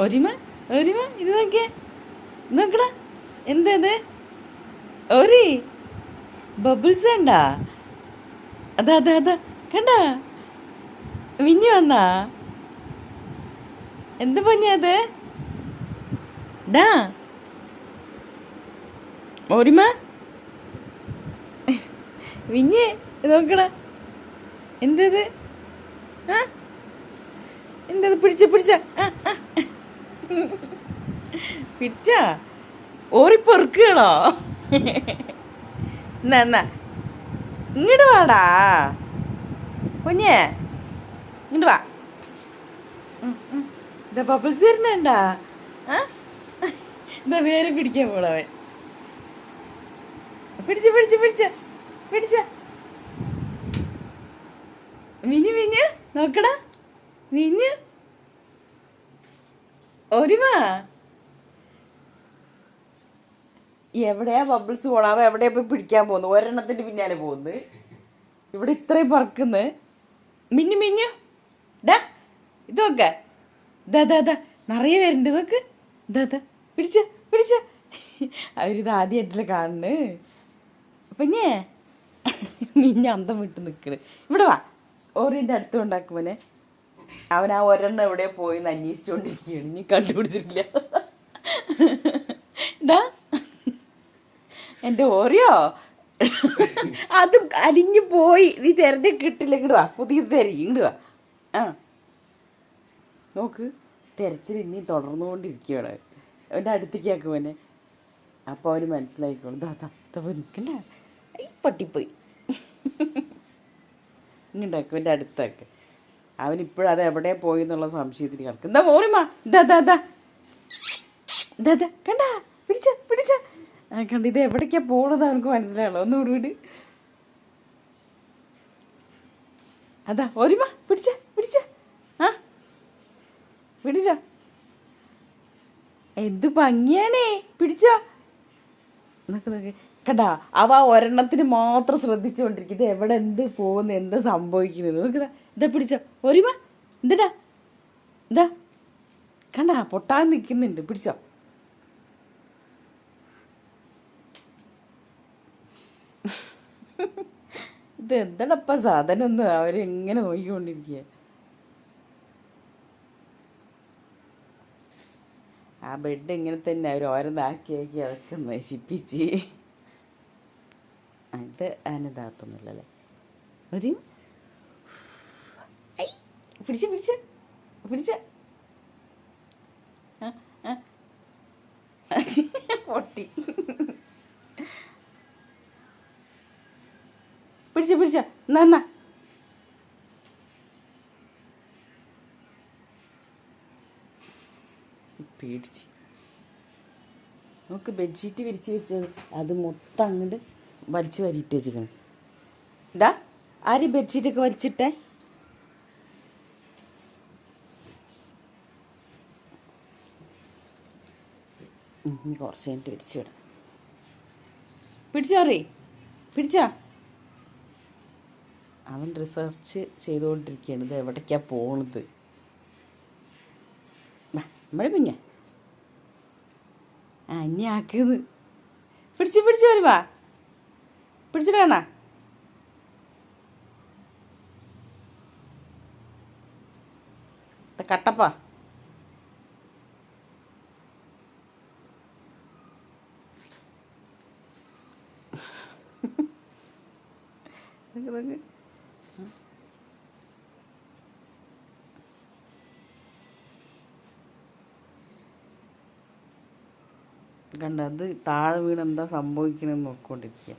ഒരുമ ഒരുമ ഇത് നോക്കിയേ. നോക്കടാ എന്തത് ഒരി ബബിൾസ് കണ്ടാ? അതാ അതാ അതാ കണ്ട? മിഞ്ഞു വന്നാ? എന്ത് പൊന്നിയത് ഡാ. ഓരിമ. വിഞ്ഞ് നോക്കടാ. എന്തത് ആ? എന്തത് പിടിച്ച പിടിച്ച. ആ, ആ. പിടിച്ച? ഓറിപ്പൊറുക്കണോ എന്നാ എന്നാ. ഇങ്ങോട്ട് വാടാ. കുഞ്ഞേ ഇങ്ങോട്ട് വാ. ഇതാ ബബിൾസ് വരുന്നുണ്ടാ? ആ? ഇതാ വേറെ പിടിക്കാൻ പോളവൻ പിടിച്ച പിടിച്ച പിടിച്ച പിടിച്ച. മിനി മിഞ്ഞ്. നോക്കടാ. മിഞ്ഞു. ഒരുമാ. എവിടെയാ ബബിൾസ് പോണാവ എവിടെയാ പോയി പിടിക്കാൻ പോകുന്നു ഒരെണ്ണത്തിന്റെ പിന്നാലെ പോകുന്നത്. ഇവിടെ ഇത്രയും പറക്കുന്നു. മിന്നു മിന്നു. ഡാ ഇത് നോക്ക. നിറയെ വരുന്നുണ്ട് നോക്ക്. ദാ പിടിച്ച പിടിച്ച. അവരിത് ആദ്യമായിട്ടില്ല കാണുന്നു. പിന്നെ മിഞ്ഞ അന്തം വിട്ട് നിൽക്കണ് ഇവിടെ വാ. ഓറിന്റെ അടുത്ത് കൊണ്ടാക്കുമോനെ അവൻ ആ ഒരെണ്ണം എവിടെ പോയി എന്ന് അന്വേഷിച്ചുകൊണ്ടിരിക്കുകയാണ് ഇനി കണ്ടുപിടിച്ചിട്ടില്ല. ഡാ. എന്റെ ഓറിയോ. അത് അലിഞ്ഞു പോയി. നീ തെരഞ്ഞെ കിട്ടില്ല. ഇങ്ങോട്ട് വാ. പുതിയത് തരി. ഇങ്ങോട്ട് വാ. ആ. നോക്ക്. തെരച്ചിൽ ഇനി തുടർന്നുകൊണ്ടിരിക്കുകയാണ്. അവന്റെ അടുത്തേക്ക് ആക്കുമോനെ അപ്പോൾ അവന് മനസ്സിലായിക്കോളും. ദാ പോയി നിൽക്കണ്ട ഈ പട്ടിപ്പോയി. ഇങ്ങോട്ടാക്കും എന്റെ അടുത്താക്ക്. അവൻ അത് എവിടെ പോയി എന്നുള്ള സംശയത്തിന് കിടക്കും. എന്താ കണ്ട? ഇത് എവിടേക്കാ പോണത് അവനക്ക് മനസ്സിലായുള്ളൂ ഒന്ന് വിട് അതാ ഒരുമ പിടിച്ച പിടിച്ച. ആ പിടിച്ച. എന്ത് ഭംഗിയാണേ പിടിച്ചോ. കണ്ടാ അവ ഒരെണ്ണത്തിന് മാത്രം ശ്രദ്ധിച്ചുകൊണ്ടിരിക്കും ഇത് എവിടെ എന്ത് പോകുന്നു എന്താ സംഭവിക്കുന്നത് നോക്കുക ഇതാ പിടിച്ചോ. ഒരുമ എന്തിടാ എന്താ കണ്ട പൊട്ടാൻ നിൽക്കുന്നുണ്ട് പിടിച്ചോ. ഇത് എന്താണപ്പ സാധനം എന്ന് അവരെങ്ങനെ നോക്കിക്കൊണ്ടിരിക്കുക ആ ബെഡ് ഇങ്ങനെ തന്നെ അവർ ഓരോന്നാക്കി ആക്കി അതൊക്കെ നശിപ്പിച്ച്. അത് ഇത് അതിനകത്തൊന്നുമില്ലല്ലേ ഒരു പിടിച്ച് പിടിച്ച്. പിടിച്ച്. പൊട്ടി. പിടിച്ച പിടിച്ച. നന്ന പേടിച്ച്. നമുക്ക് ബെഡ്ഷീറ്റ് വിരിച്ച് വെച്ചത്. അത് മൊത്തം അങ്ങോട്ട് വലിച്ചു വരിയിട്ട് വെച്ചിരിക്കണം. ഡാ ആര് ബെഡ്ഷീറ്റൊക്കെ വലിച്ചിട്ടേ? ഇനി കുറച്ച് കഴിഞ്ഞിട്ട് വിരിച്ചു വിടാം. പിടിച്ചോറി പിടിച്ചോ. അവൻ റിസർച്ച് ചെയ്തുകൊണ്ടിരിക്കുകയാണ്. ഇത് എവിടേക്കാണ് പോണത്? നമ്മുടെ പിന്നെ ആ ഇനി ആക്കുന്നത് പിടിച്ച് പിടിച്ച് വരുവാ പിടിച്ചിട്ട് കാണാ. കട്ടപ്പ. നോക്ക് കണ്ട അത് താഴെ വീണ് എന്താ സംഭവിക്കണമെന്ന് നോക്കിക്കൊണ്ടിരിക്കുക